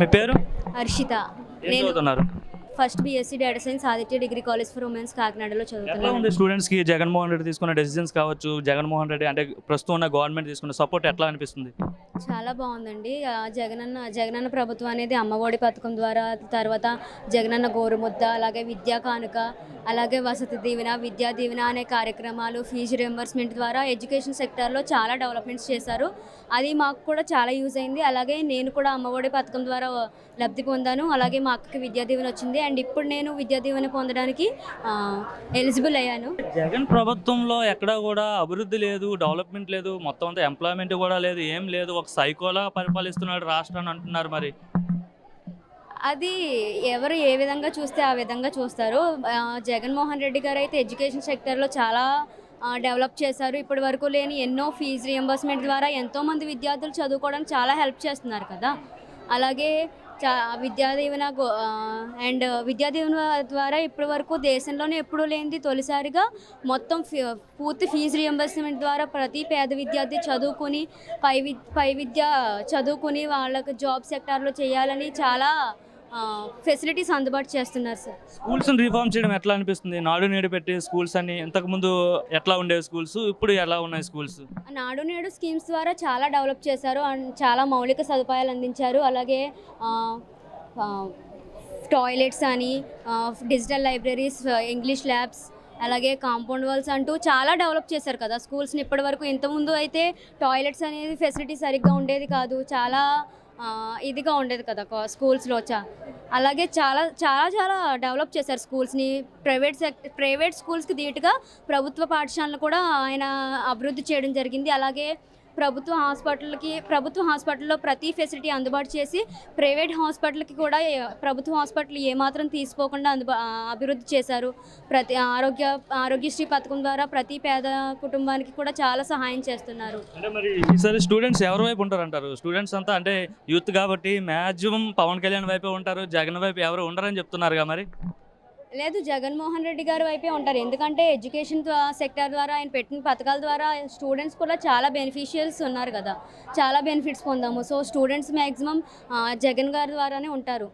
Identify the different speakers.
Speaker 1: మీ పేరు?
Speaker 2: హర్షిత. నేను
Speaker 1: చదువుతున్నారు?
Speaker 2: First BSc data science Aditya degree college for womens కాకినాడలో చదువుతున్నాను.
Speaker 1: స్టూడెంట్స్కి జగన్మోహన్ రెడ్డి తీసుకున్న డెసిషన్స్ కావచ్చు జగన్మోహన్ రెడ్డి అంటే ప్రస్తుతం ఉన్న గవర్నమెంట్ తీసుకున్న సపోర్ట్ ఎట్లా అనిపిస్తుంది?
Speaker 2: చాలా బాగుందండి. జగనన్న జగనన్న ప్రభుత్వం అనేది అమ్మఒడి పథకం ద్వారా తర్వాత జగనన్న గోరుముద్ద అలాగే విద్యా కానుక అలాగే వసతి దీవెన విద్యా దీవెన అనే కార్యక్రమాలు ఫీజు రియంబర్స్మెంట్ ద్వారా ఎడ్యుకేషన్ సెక్టార్లో చాలా డెవలప్మెంట్స్ చేశారు. అది మాకు కూడా చాలా యూజ్ అయింది. అలాగే నేను కూడా అమ్మఒడి పథకం ద్వారా లబ్ధి పొందాను. అలాగే మా అక్కకి విద్యా దీవెన వచ్చింది. అండ్. ఇప్పుడు నేను విద్యా దీవెన పొందడానికి ఎలిజిబుల్ అయ్యాను.
Speaker 1: జగన్ ప్రభుత్వంలో ఎక్కడా కూడా అభివృద్ధి లేదు డెవలప్మెంట్ లేదు మొత్తం అంతా ఎంప్లాయ్మెంట్ కూడా లేదు ఏం లేదు ఒక సైకోలా పరిపాలిస్తున్నాడు రాష్ట్రాన్ని అంటున్నారు మరి.
Speaker 2: అది ఎవరు ఏ విధంగా చూస్తే ఆ విధంగా చూస్తారు. జగన్మోహన్ రెడ్డి గారు అయితే ఎడ్యుకేషన్ సెక్టర్లో చాలా డెవలప్ చేశారు. ఇప్పటి వరకు లేని ఎన్నో ఫీజు రియంబర్స్మెంట్ ద్వారా ఎంతోమంది విద్యార్థులు చదువుకోవడానికి చాలా హెల్ప్ చేస్తున్నారు కదా. అలాగే చా విద్యా దీవెన గో- అండ్ విద్యా దీవెన ద్వారా ఇప్పటి వరకు దేశంలోనే ఎప్పుడూ లేనిది తొలిసారిగా మొత్తం ఫీ పూర్తి ఫీజు రియంబర్స్మెంట్ ద్వారా ప్రతి పేద విద్యార్థి చదువుకుని పై పై విద్య చదువుకుని వాళ్ళకి జాబ్ సెక్టార్లో చేయాలని చాలా ఫెసిలిటీస్ అందుబాటు చేస్తున్నారు సార్
Speaker 1: స్కూల్స్ని రిఫార్మ్ చేయడం ఎట్లా అనిపిస్తుంది? నాడు నేడు పెట్టి స్కూల్స్ అని ఇంతకుముందు ఎట్లా ఉండేవి స్కూల్స్? ఇప్పుడు ఎలా ఉన్నాయి స్కూల్స్?
Speaker 2: నాడు నేడు స్కీమ్స్ ద్వారా చాలా డెవలప్ చేశారు అండ్ చాలా మౌలిక సదుపాయాలు అందించారు. అలాగే టాయిలెట్స్ అని డిజిటల్ లైబ్రరీస్ ఇంగ్లీష్ ల్యాబ్స్ అలాగే కాంపౌండ్ వాల్స్ అంటూ చాలా డెవలప్ చేశారు కదా స్కూల్స్ని ఇప్పటివరకు. ఇంతకుముందు అయితే టాయిలెట్స్ అనేది ఫెసిలిటీ సరిగ్గా ఉండేది కాదు. చాలా ఇదిగా ఉండేది కదా స్కూల్స్లో చా. అలాగే చాలా చాలా చాలా డెవలప్ చేశారు స్కూల్స్ని ప్రైవేట్ సెక్ ప్రైవేట్ స్కూల్స్కి ధీటుగా ప్రభుత్వ పాఠశాలను కూడా ఆయన అభివృద్ధి చేయడం జరిగింది. అలాగే ప్రభుత్వ హాస్పిటల్కి ప్రభుత్వ హాస్పిటల్లో ప్రతి ఫెసిలిటీ అందుబాటు చేసి ప్రైవేట్ హాస్పిటల్కి కూడా ప్రభుత్వ హాస్పిటల్ ఏమాత్రం తీసుకోకుండా అందుబా అభివృద్ధి చేశారు. ప్రతి ఆరోగ్య ఆరోగ్యశ్రీ పథకం ద్వారా ప్రతి పేద కుటుంబానికి కూడా చాలా సహాయం చేస్తున్నారు.
Speaker 1: అంటే మరి ఈసారి స్టూడెంట్స్ ఎవరి వైపు ఉంటారు అంటారు స్టూడెంట్స్ అంతా అంటే యూత్ కాబట్టి మ్యాక్సిమం పవన్ కళ్యాణ్ వైపే ఉంటారు జగన్ వైపు ఎవరు ఉండరని చెప్తున్నారుగా మరి?
Speaker 2: లేదు జగన్మోహన్ రెడ్డి గారు వైపే ఉంటారు. ఎందుకంటే ఎడ్యుకేషన్ సెక్టర్ ద్వారా ఆయన పెట్టిన పథకాల ద్వారా స్టూడెంట్స్ కూడా చాలా బెనిఫిషియల్స్ ఉన్నారు కదా. చాలా బెనిఫిట్స్ పొందాము. సో స్టూడెంట్స్ మ్యాక్సిమం జగన్ గారి ద్వారానే
Speaker 1: ఉంటారు?